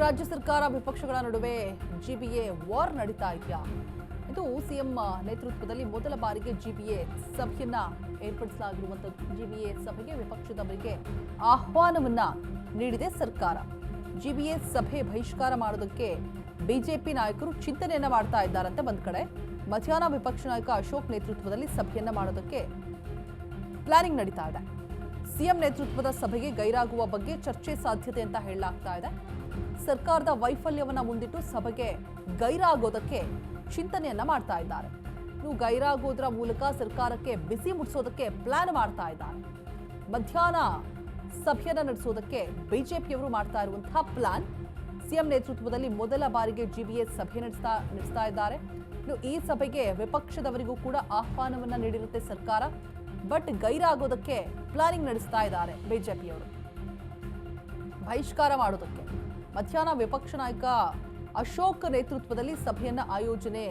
ರಾಜ್ಯ ಸರ್ಕಾರ ವಿಪಕ್ಷಗಳ ನಡುವೆ ಜಿಬಿಎ ವಾರ್ ನಡೀತಾ ಇದೆಯಾ? ಇದು ಸಿಎಂ ನೇತೃತ್ವದಲ್ಲಿ ಮೊದಲ ಬಾರಿಗೆ ಜಿಬಿಎ ಸಭೆಯನ್ನ ಏರ್ಪಡಿಸಲಾಗಿರುವಂತಹ ಜಿಬಿಎ ಸಭೆಗೆ ವಿಪಕ್ಷದವರಿಗೆ ಆಹ್ವಾನವನ್ನ ನೀಡಿದೆ ಸರ್ಕಾರ. ಜಿಬಿಎ ಸಭೆ ಬಹಿಷ್ಕಾರ ಮಾಡೋದಕ್ಕೆ ಬಿಜೆಪಿ ನಾಯಕರು ಚಿಂತನೆಯನ್ನ ಮಾಡ್ತಾ ಇದ್ದಾರಂತೆ ಒಂದ್ ಕಡೆ. ಮಧ್ಯಾಹ್ನ ವಿಪಕ್ಷ ನಾಯಕ ಅಶೋಕ್ ನೇತೃತ್ವದಲ್ಲಿ ಸಭೆಯನ್ನ ಮಾಡೋದಕ್ಕೆ ಪ್ಲಾನಿಂಗ್ ನಡೀತಾ ಇದೆ. ಸಿಎಂ ನೇತೃತ್ವದ ಸಭೆಗೆ ಗೈರಾಗುವ ಬಗ್ಗೆ ಚರ್ಚೆ ಸಾಧ್ಯತೆ ಅಂತ ಹೇಳಲಾಗ್ತಾ ಇದೆ. ಸರ್ಕಾರದ ವೈಫಲ್ಯವನ್ನ ಮುಂದಿಟ್ಟು ಸಭೆಗೆ ಗೈರಾಗೋದಕ್ಕೆ ಚಿಂತನೆಯನ್ನ ಮಾಡ್ತಾ ಇದ್ದಾರೆ. ಇನ್ನು ಗೈರಾಗೋದ್ರ ಮೂಲಕ ಸರ್ಕಾರಕ್ಕೆ ಬಿಸಿ ಮುಟ್ಟಿಸೋದಕ್ಕೆ ಪ್ಲಾನ್ ಮಾಡ್ತಾ ಇದ್ದಾರೆ. ಮಧ್ಯಾಹ್ನ ಸಭೆಯನ್ನ ನಡೆಸೋದಕ್ಕೆ ಬಿಜೆಪಿಯವರು ಮಾಡ್ತಾ ಇರುವಂತಹ ಪ್ಲಾನ್ ಸಿಎಂ ನೇತೃತ್ವದಲ್ಲಿ ಮೊದಲ ಬಾರಿಗೆ ಜಿಬಿಎಸ್ ಸಭೆ ನಡೆಸ್ತಾ ನಡೆಸ್ತಾ ಇದ್ದಾರೆ. ಇನ್ನು ಈ ಸಭೆಗೆ ವಿಪಕ್ಷದವರಿಗೂ ಕೂಡ ಆಹ್ವಾನವನ್ನ ನೀಡಿರುತ್ತೆ ಸರ್ಕಾರ. ಬಟ್ ಗೈರಾಗೋದಕ್ಕೆ ಪ್ಲಾನಿಂಗ್ ನಡೆಸ್ತಾ ಇದ್ದಾರೆ ಬಿಜೆಪಿಯವರು. ಬಹಿಷ್ಕಾರ ಮಾಡೋದಕ್ಕೆ ಮಧ್ಯಾಹ್ನ ವಿಪಕ್ಷ ನಾಯಕ ಅಶೋಕ್ ನೇತೃತ್ವದಲ್ಲಿ ಸಭೆಯನ್ನ ಆಯೋಜನೆ